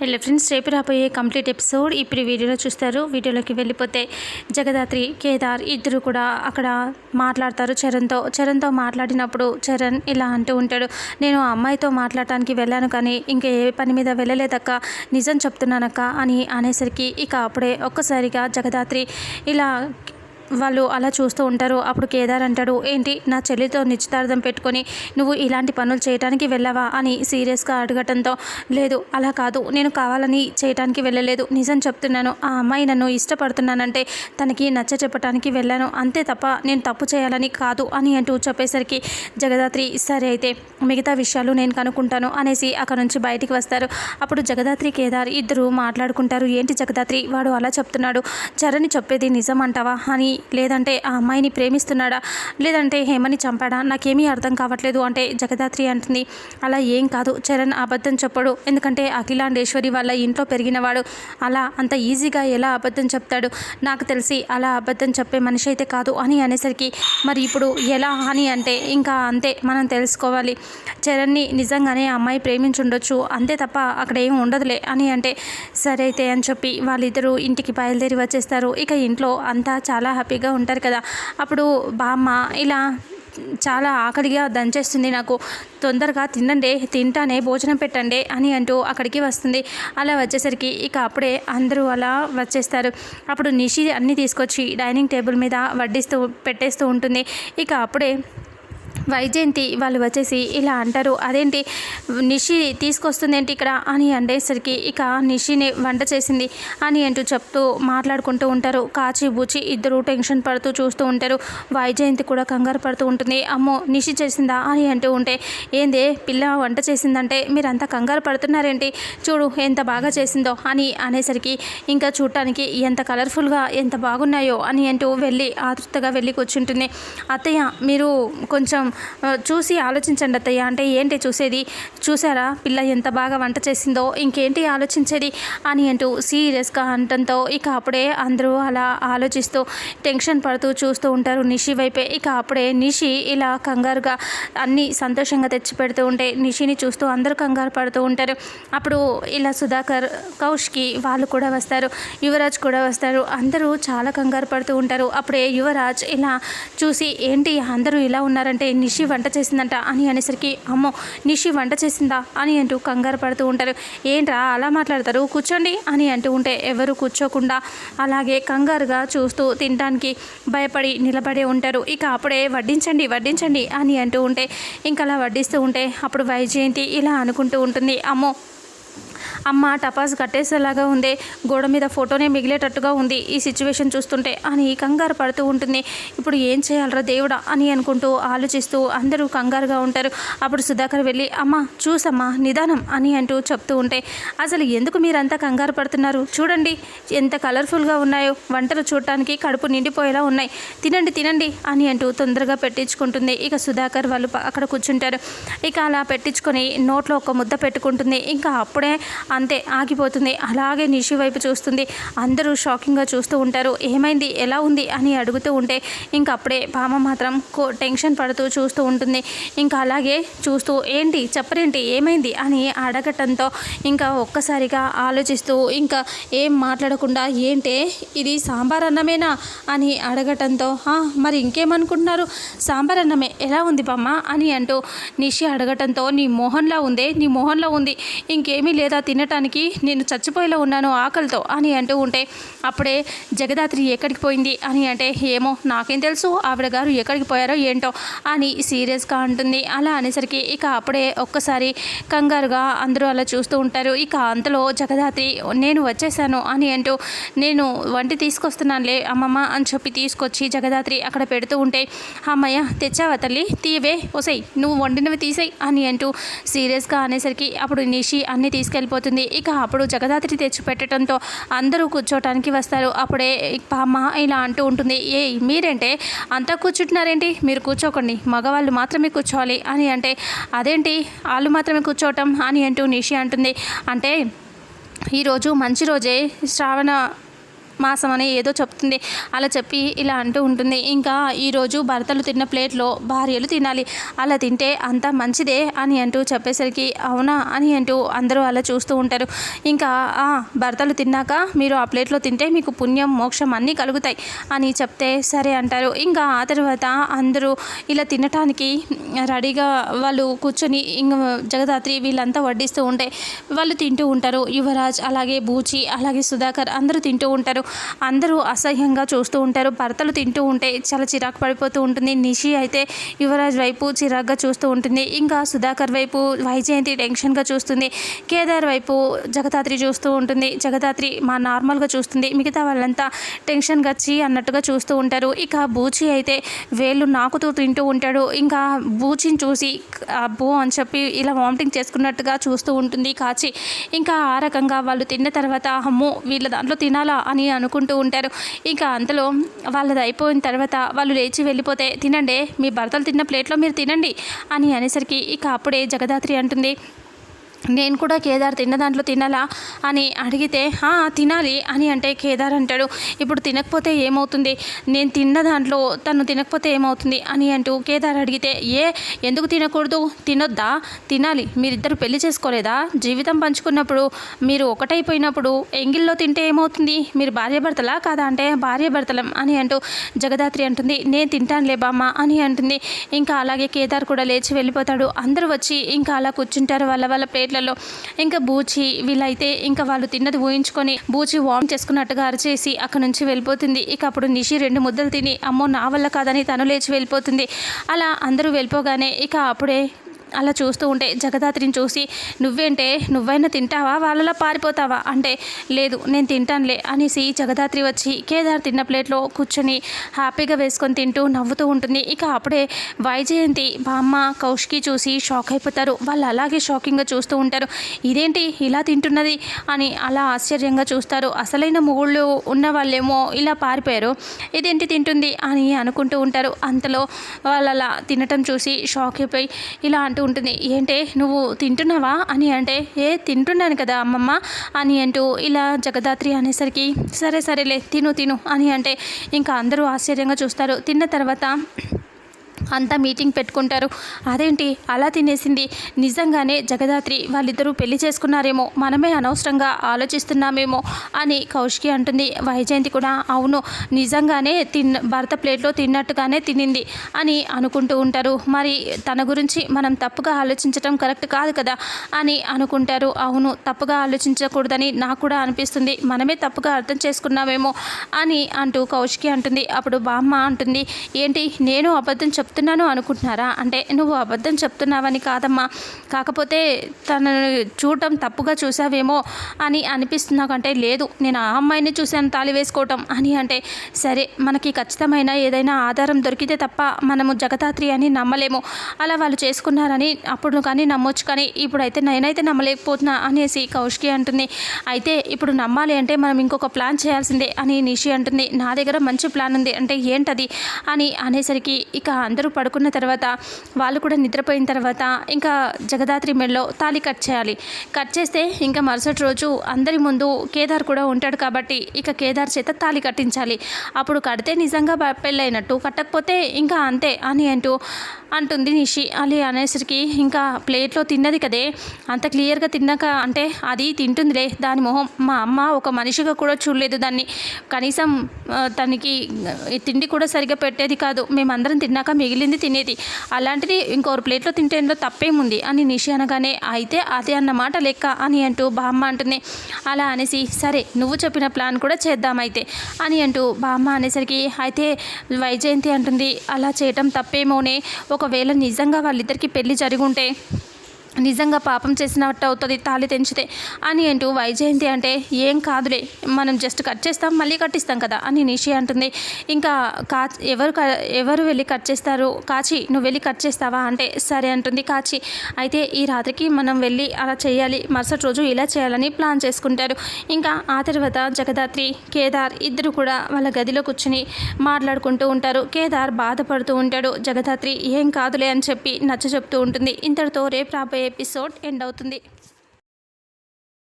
Hello friends రేపు రాబోయే complete episode ఇప్పుడు వీడియోలో చూస్తారు. వీడియోలోకి వెళ్ళిపోతే జగదాత్రి కేదార్ ఇద్దరు కూడా అక్కడ మాట్లాడతారు చరణ్తో. చరణ్తో మాట్లాడినప్పుడు చరణ్ ఇలా అంటూ ఉంటాడు నేను ఆ అమ్మాయితో మాట్లాడటానికి వెళ్ళాను కానీ ఇంకా ఏ పని మీద వెళ్ళలేదక్క నిజం చెప్తున్నానక్క అని అనేసరికి ఇక అప్పుడే ఒక్కసారిగా జగదాత్రి ఇలా వాళ్ళు అలా చూస్తూ ఉంటారు. అప్పుడు కేదార్ అంటాడు ఏంటి నా చెల్లితో నిశ్చితార్థం పెట్టుకొని నువ్వు ఇలాంటి పనులు చేయడానికి వెళ్ళావా? అని సీరియస్గా అడగటంతో లేదు అలా కాదు. నేను కావాలని చేయటానికి వెళ్ళలేదు. నిజం చెప్తున్నాను. ఆ అమ్మాయి నన్ను ఇష్టపడుతున్నానంటే తనకి నచ్చ చెప్పడానికి వెళ్ళాను. అంతే తప్ప నేను తప్పు చేయాలని కాదు అని అంటూ చెప్పేసరికి జగదాత్రి సరే అయితే మిగతా విషయాలు నేను కనుక్కుంటాను అనేసి అక్కడ నుంచి బయటికి వస్తారు. అప్పుడు జగదాత్రి కేదార్ ఇద్దరు మాట్లాడుకుంటారు. ఏంటి జగదాత్రి? వాడు అలా చెప్తున్నాడు. చరణి చెప్పేది నిజం అంటావా అని లేదంటే ఆ అమ్మాయిని ప్రేమిస్తున్నాడా? లేదంటే హేమని చంపాడా? నాకేమీ అర్థం కావట్లేదు. అంటే జగదాత్రి అంటుంది అలా ఏం కాదు. చరణ్ అబద్ధం చెప్పడు. ఎందుకంటే అఖిలాండేశ్వరి వాళ్ళ ఇంట్లో పెరిగినవాడు. అలా అంత ఈజీగా ఎలా అబద్ధం చెప్తాడు? నాకు తెలిసి అలా అబద్ధం చెప్పే మనిషి అయితే కాదు అని అనేసరికి మరి ఇప్పుడు ఎలా అని అంటే ఇంకా అంతే. మనం తెలుసుకోవాలి. చరణ్ని నిజంగానే అమ్మాయి ప్రేమించుండొచ్చు. అంతే తప్ప అక్కడ ఏం ఉండదులే అని అంటే సరే అయితే అని చెప్పి వాళ్ళిద్దరూ ఇంటికి బయలుదేరి వచ్చేస్తారు. ఇక ఇంట్లో అంతా చాలా హ్యాపీగా ఉంటారు కదా. అప్పుడు బామ్మ ఇలా చాలా ఆకలిగా దంచేస్తుంది నాకు. తొందరగా తినండి తింటానే భోజనం పెట్టండి అని అంటూ అక్కడికి వస్తుంది. అలా వచ్చేసరికి ఇక అప్పుడే అందరూ అలా వచ్చేస్తారు. అప్పుడు నిషి అన్నీ తీసుకొచ్చి డైనింగ్ టేబుల్ మీద వడ్డిస్తూ పెట్టేస్తూ ఉంటుంది. ఇక అప్పుడే వైజయంతి వాళ్ళు వచ్చేసి ఇలా అంటారు. అదేంటి? నిషి తీసుకొస్తుంది ఏంటి ఇక్కడ? అని అనేసరికి ఇక నిషిని వంట చేసింది అని అంటూ చెప్తూ మాట్లాడుకుంటూ ఉంటారు. కాచి బూచి ఇద్దరు టెన్షన్ పడుతూ చూస్తూ ఉంటారు. వైజయంతి కూడా కంగారు పడుతూ ఉంటుంది. అమ్మో నిషి చేసిందా? అని అంటూ ఉంటే ఏందే? పిల్ల వంట చేసిందంటే మీరంతా కంగారు పడుతున్నారేంటి? చూడు ఎంత బాగా చేసిందో అని అనేసరికి ఇంకా చూడటానికి ఎంత కలర్ఫుల్గా ఎంత బాగున్నాయో అని అంటూ వెళ్ళి ఆతృతగా వెళ్ళి కూర్చుంటుంది. అత్తయ్య మీరు కొంచెం చూసి ఆలోచించండి అత్తయ్య. అంటే ఏంటి చూసేది? చూసారా? పిల్ల ఎంత బాగా వంట చేసిందో ఇంకేంటి ఆలోచించేది అని అంటూ సీరియస్గా అంటంతో ఇక అప్పుడే అందరూ అలా ఆలోచిస్తూ టెన్షన్ పడుతూ చూస్తూ ఉంటారు నిషి వైపే. ఇక అప్పుడే నిషి ఇలా కంగారుగా అన్నీ సంతోషంగా తెచ్చి పెడుతూ ఉంటే నిషిని చూస్తూ అందరూ కంగారు పడుతూ ఉంటారు. అప్పుడు ఇలా సుధాకర్ కౌష్కి వాళ్ళు కూడా వస్తారు యువరాజ్ కూడా వస్తారు. అందరూ చాలా కంగారు పడుతూ ఉంటారు. అప్పుడే యువరాజ్ ఇలా చూసి ఏంటి అందరూ ఇలా ఉన్నారంటే నిషి వంట చేసిందంట అని అనేసరికి అమ్మో నిషి వంట చేసిందా అని అంటూ కంగారు పడుతూ ఉంటారు. ఏంట్రా అలా మాట్లాడతారు? కూర్చోండి అని అంటూ ఉంటే ఎవరు కూర్చోకుండా అలాగే కంగారుగా చూస్తూ తినడానికి భయపడి నిలబడే ఉంటారు. ఇక అప్పుడే వడ్డించండి వడ్డించండి అని అంటూ ఉంటే ఇంకా అలా వడ్డిస్తూ ఉంటే అప్పుడు వైజయంతి ఇలా అనుకుంటూ ఉంటుంది. అమ్మో అమ్మ టపాస్ కట్టేసేలాగా ఉంది. గోడ మీద ఫోటోనే మిగిలేటట్టుగా ఉంది. ఈ సిచ్యువేషన్ చూస్తుంటే అని కంగారు పడుతూ ఉంటుంది. ఇప్పుడు ఏం చేయాలరా దేవుడా అని అనుకుంటూ ఆలోచిస్తూ అందరూ కంగారుగా ఉంటారు. అప్పుడు సుధాకర్ వెళ్ళి అమ్మ చూసమ్మా నిదానం అని అంటూ చెప్తూ ఉంటే అసలు ఎందుకు మీరంతా కంగారు పడుతున్నారు? చూడండి ఎంత కలర్ఫుల్గా ఉన్నాయో. వంటలు చూడటానికి కడుపు నిండిపోయేలా ఉన్నాయి. తినండి తినండి అని అంటూ తొందరగా పెట్టించుకుంటుంది. ఇక సుధాకర్ వాళ్ళు అక్కడ కూర్చుంటారు. ఇక అలా పెట్టించుకొని నోట్లో ఒక ముద్ద పెట్టుకుంటుంది. ఇంకా అప్పుడే అంతే ఆగిపోతుంది. అలాగే నిషి వైపు చూస్తుంది. అందరూ షాకింగ్గా చూస్తూ ఉంటారు. ఏమైంది? ఎలా ఉంది? అని అడుగుతూ ఉంటే ఇంకప్పుడే పామ మాత్రం కో- టెన్షన్ పడుతూ చూస్తూ ఉంటుంది. ఇంకా అలాగే చూస్తూ ఏంటి? చెప్పరేంటి? ఏమైంది? అని అడగటంతో ఇంకా ఒక్కసారిగా ఆలోచిస్తూ ఇంకా ఏం మాట్లాడకుండా ఏంటే? ఇది సాంబార్ అన్నమేనా? అని అడగటంతో మరి ఇంకేమనుకుంటున్నారు? సాంబార్ అన్నమే. ఎలా ఉంది బామ్మ? అని అంటూ నిషి అడగటంతో నీ మోహన్లా ఉందే? నీ మోహన్లా ఉంది. ఇంకేమీ లేదా తినటానికి నేను చచ్చిపోయేలా ఉన్నాను ఆకలితో అని అంటూ ఉంటే అప్పుడే జగదాత్రి ఎక్కడికి పోయింది అని అంటే ఏమో నాకేం తెలుసు ఆవిడ గారు ఎక్కడికి పోయారో ఏంటో అని సీరియస్గా అంటుంది. అలా అనేసరికి ఇక అప్పుడే ఒక్కసారి కంగారుగా అందరూ అలా చూస్తూ ఉంటారు. ఇక అంతలో జగదాత్రి నేను వచ్చేసాను అని అంటూ నేను వంటి తీసుకొస్తున్నానులే అమ్మమ్మ అని చెప్పి తీసుకొచ్చి జగదాత్రి అక్కడ పెడుతూ ఉంటే అమ్మయ్య తెచ్చావా తల్లి? తీయవే ఒసై నువ్వు వండినవి తీసేయి అని అంటూ సీరియస్గా అనేసరికి అప్పుడు నిషి అన్నీ తీసుకెళ్ళిపోతుంది ఇక అప్పుడు జగదాత్రి తెచ్చి పెట్టడంతో అందరూ కూర్చోటానికి వస్తారు. అప్పుడే పామ్మ ఇలా అంటూ ఉంటుంది. ఏ మీరేంటే అంతా కూర్చుంటున్నారేంటి? మీరు కూర్చోకండి. మగవాళ్ళు మాత్రమే కూర్చోవాలి అని అంటే అదేంటి? వాళ్ళు మాత్రమే కూర్చోవటం అని అంటూ నిషి అంటుంది. అంటే ఈరోజు మంచి రోజే శ్రావణ మాసం అని ఏదో చెప్తుంది. అలా చెప్పి ఇలా అంటూ ఉంటుంది. ఇంకా ఈరోజు భర్తలు తిన్న ప్లేట్లో భార్యలు తినాలి. అలా తింటే అంత మంచిదే అని అంటూ చెప్పేసరికి అవునా అని అంటూ అందరూ అలా చూస్తూ ఉంటారు. ఇంకా భర్తలు తిన్నాక మీరు ఆ ప్లేట్లో తింటే మీకు పుణ్యం మోక్షం అన్నీ కలుగుతాయి అని చెప్తే సరే అంటారు. ఇంకా ఆ తర్వాత అందరూ ఇలా తినటానికి రెడీగా వాళ్ళు కూర్చొని ఇంకా జగదాత్రి వీళ్ళంతా వడ్డిస్తూ ఉంటే వాళ్ళు తింటూ ఉంటారు. యువరాజ్ అలాగే బూచి అలాగే సుధాకర్ అందరూ తింటూ ఉంటారు. అందరూ అసహ్యంగా చూస్తూ ఉంటారు భర్తలు తింటూ ఉంటే చాలా చిరాకు పడిపోతూ ఉంటుంది. నిషి అయితే యువరాజ్ వైపు చిరాగ్గా చూస్తూ ఉంటుంది. ఇంకా సుధాకర్ వైపు వైజయంతి టెన్షన్గా చూస్తుంది. కేదార్ వైపు జగదాత్రి చూస్తూ ఉంటుంది. జగదాత్రి మా నార్మల్గా చూస్తుంది. మిగతా వాళ్ళంతా టెన్షన్గా చీ అన్నట్టుగా చూస్తూ ఉంటారు. ఇక బూచి అయితే వేళ్ళు నాకుతూ తింటూ ఉంటాడు. ఇంకా బూచిని చూసి అబ్బో అని చెప్పి ఇలా వామిటింగ్ చేసుకున్నట్టుగా చూస్తూ ఉంటుంది కాచి. ఇంకా ఆ రకంగా వాళ్ళు తిన్న తర్వాత అమ్మో వీళ్ళ దాంట్లో తినాలా? అని అనుకుంటూ ఉంటారు. ఇంకా అంతలో వాళ్ళది అయిపోయిన తర్వాత వాళ్ళు లేచి వెళ్ళిపోతే తినండి మీ భర్తలు తిన్న ప్లేట్లో మీరు తినండి అని అనేసరికి ఇక అప్పుడే జగదాత్రి అంటుంది నేను కూడా కేదార్ తిన్న దాంట్లో తినాలా అని అడిగితే తినాలి అని అంటే కేదార్ అంటాడు. ఇప్పుడు తినకపోతే ఏమవుతుంది? నేను తిన్న దాంట్లో తను తినకపోతే ఏమవుతుంది? అని అంటూ కేదార్ అడిగితే ఏ ఎందుకు తినకూడదు? తినొద్దా? తినాలి. మీరిద్దరు పెళ్ళి చేసుకోలేదా? జీవితం పంచుకున్నప్పుడు మీరు ఒకటైపోయినప్పుడు ఎంగిల్లో తింటే ఏమవుతుంది? మీరు భార్యాభర్తలా కాదా అంటే భార్యాభర్తలం అని అంటూ జగదాత్రి అంటుంది. నేను తింటానులే బామ్మ అని అంటుంది. ఇంకా అలాగే కేదార్ కూడా లేచి వెళ్ళిపోతాడు. అందరూ వచ్చి ఇంకా అలా కూర్చుంటారు. వాళ్ళ వాళ్ళ ప్లేట్లలో ఇంకా బూచి వీళ్ళైతే ఇంకా వాళ్ళు తిన్నది ఊహించుకొని బూచి వామ్ చేసుకున్నట్టుగా అరిచేసి అక్కడ నుంచి వెళ్ళిపోతుంది. ఇక అప్పుడు నిషి రెండు ముద్దలు తిని అమ్మో నా వల్ల కాదని తను లేచి వెళ్ళిపోతుంది. అలా అందరూ వెళ్ళిపోగానే ఇక అప్పుడే అలా చూస్తూ ఉంటే జగదాత్రిని చూసి నువ్వేంటే నువ్వైనా తింటావా? వాళ్ళలా పారిపోతావా? అంటే లేదు నేను తింటానులే అనేసి జగదాత్రి వచ్చి కేదార్ తిన్న ప్లేట్లో కూర్చొని హ్యాపీగా వేసుకొని తింటూ నవ్వుతూ ఉంటుంది. ఇక అప్పుడే వైజయంతి బామ్మ కౌష్కి చూసి షాక్ అయిపోతారు. వాళ్ళు అలాగే షాకింగ్గా చూస్తూ ఉంటారు. ఇదేంటి ఇలా తింటున్నది? అని అలా ఆశ్చర్యంగా చూస్తారు. అసలైన మొగుళ్ళు ఉన్న వాళ్ళేమో ఇలా పారిపోయారు. ఇదేంటి తింటుంది? అని అనుకుంటూ ఉంటారు. అంతలో వాళ్ళు అలా తినటం చూసి షాక్ అయిపోయి ఇలా అంటూ ఉంటుంది. ఏంటే నువ్వు తింటున్నావా? అని అంటే ఏ తింటున్నాను కదా అమ్మమ్మ అని అంటూ ఇలా జగదాత్రి అనేసరికి సరే సరేలే తిను తిను అని అంటే ఇంకా అందరూ ఆశ్చర్యంగా చూస్తారు. తిన్న తర్వాత అంతా మీటింగ్ పెట్టుకుంటారు. అదేంటి? అలా తినేసింది. నిజంగానే జగదాత్రి వాళ్ళిద్దరూ పెళ్ళి చేసుకున్నారేమో. మనమే అనవసరంగా ఆలోచిస్తున్నామేమో అని కౌశికి అంటుంది. వైజయంతి కూడా అవును నిజంగానే తిన్న భర్త ప్లేట్లో తిన్నట్టుగానే తినింది అని అనుకుంటూ ఉంటారు. మరి తన గురించి మనం తప్పుగా ఆలోచించడం కరెక్ట్ కాదు కదా అని అనుకుంటారు. అవును తప్పుగా ఆలోచించకూడదని నాకు కూడా అనిపిస్తుంది. మనమే తప్పుగా అర్థం చేసుకున్నామేమో అని అంటూ కౌశికి అంటుంది. అప్పుడు బామ్మ అంటుంది ఏంటి? నేను అబద్ధం చెప్తున్నాను అనుకుంటున్నారా? అంటే నువ్వు అబద్ధం చెప్తున్నావని కాదమ్మా. కాకపోతే తనను చూడటం తప్పుగా చూసావేమో అని అనిపిస్తున్నాకంటే లేదు. నేను ఆ అమ్మాయిని చూశాను తాళి వేసుకోవటం అని అంటే సరే మనకి ఖచ్చితమైన ఏదైనా ఆధారం దొరికితే తప్ప మనము జగదాత్రి అని నమ్మలేము. అలా వాళ్ళు చేసుకున్నారని అప్పుడు కానీ నమ్మొచ్చు కానీ ఇప్పుడైతే నేనైతే నమ్మలేకపోతున్నా అనేసి కౌష్కి అంటుంది. అయితే ఇప్పుడు నమ్మాలి అంటే మనం ఇంకొక ప్లాన్ చేయాల్సిందే అని నిషి అంటుంది. నా దగ్గర మంచి ప్లాన్ ఉంది అంటే ఏంటది? అని అనేసరికి ఇక అందరూ పడుకున్న తర్వాత వాళ్ళు కూడా నిద్రపోయిన తర్వాత ఇంకా జగదాత్రి మెడలో తాళి కట్ చేయాలి. కట్ చేస్తే ఇంకా మరుసటి రోజు అందరి ముందు కేదార్ కూడా ఉంటాడు కాబట్టి ఇక కేదార్ చేత తాళి కట్టించాలి. అప్పుడు కడితే నిజంగా పెళ్ళైనట్టు. కట్టకపోతే ఇంకా అంతే అని అంటూ అంటుంది నిషి. అలీ అనేసరికి ఇంకా ప్లేట్లో తిన్నది కదే. అంత క్లియర్గా తిన్నాక అంటే అది తింటుందిలే దాని మొహం. మా అమ్మ ఒక మనిషిగా కూడా చూడలేదు దాన్ని. కనీసం తనకి తిండి కూడా సరిగ్గా పెట్టేది కాదు. మేమందరం తిన్నాక మిగిలింది తినేది. అలాంటిది ఇంకోరు ప్లేట్లో తింటేందులో తప్పేముంది? అని నిషి అనగానే అయితే అదే అన్నమాట లెక్క అని అంటూ బామ్మ అంటుంది. అలా అనేసి సరే నువ్వు చెప్పిన ప్లాన్ కూడా చేద్దామైతే అని అంటూ బామ్మ అనేసరికి అయితే వైజయంతి అంటుంది. అలా చేయటం తప్పేమోనే? ఒకవేళ నిజంగా వాళ్ళిద్దరికీ పెళ్ళి జరిగి ఉంటే నిజంగా పాపం చేసినట్టు అవుతుంది తాళి తెంచితే అని అంటూ వైజయంతి అంటే ఏం కాదులే మనం జస్ట్ కట్ చేస్తాం మళ్ళీ కట్టిస్తాం కదా అని నిషి అంటుంది. ఇంకా కా ఎవరు క- ఎవరు వెళ్ళి కట్ చేస్తారు? కాచి నువ్వు వెళ్ళి కట్ చేస్తావా? అంటే సరే అంటుంది కాచి. అయితే ఈ రాత్రికి మనం వెళ్ళి అలా చేయాలి మరుసటి రోజు ఇలా చేయాలని ప్లాన్ చేసుకుంటారు. ఇంకా ఆ తర్వాత జగదాత్రి కేదార్ ఇద్దరు కూడా వాళ్ళ గదిలో కూర్చుని మాట్లాడుకుంటూ ఉంటారు. కేదార్ బాధపడుతూ ఉంటాడు. జగదాత్రి ఏం కాదులే అని చెప్పి నచ్చ చెప్తూ ఉంటుంది. ఇంతటితో రేపు రాబోయే ఎపిసోడ్ ఎండ్ అవుతుంది.